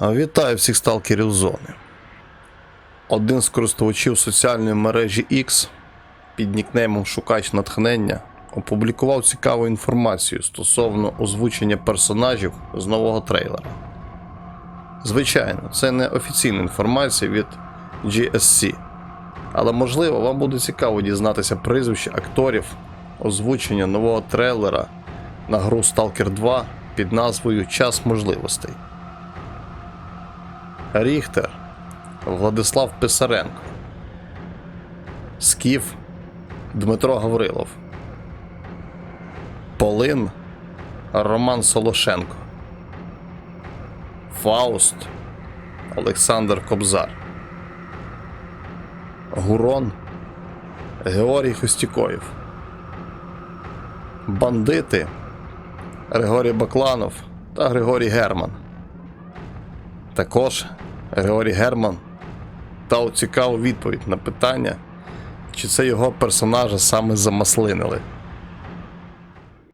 Вітаю всіх сталкерів зони. Один з користувачів соціальної мережі X під нікнеймом Шукач натхнення опублікував цікаву інформацію стосовно озвучення персонажів з нового трейлера. Звичайно, це не офіційна інформація від GSC, але можливо вам буде цікаво дізнатися прізвище акторів озвучення нового трейлера на гру Stalker 2 під назвою Час можливостей. Ріхтер Владислав Писаренко, Скіф Дмитро Гаврилов, Полин Роман Солошенко, Фауст Олександр Кобзар, Гурон Георгій Хостікоєв, Бандити Григорій Бакланов та Григорій Герман. Також Григорій Герман дав цікаву відповідь на питання, чи це його персонажа саме замаслинили.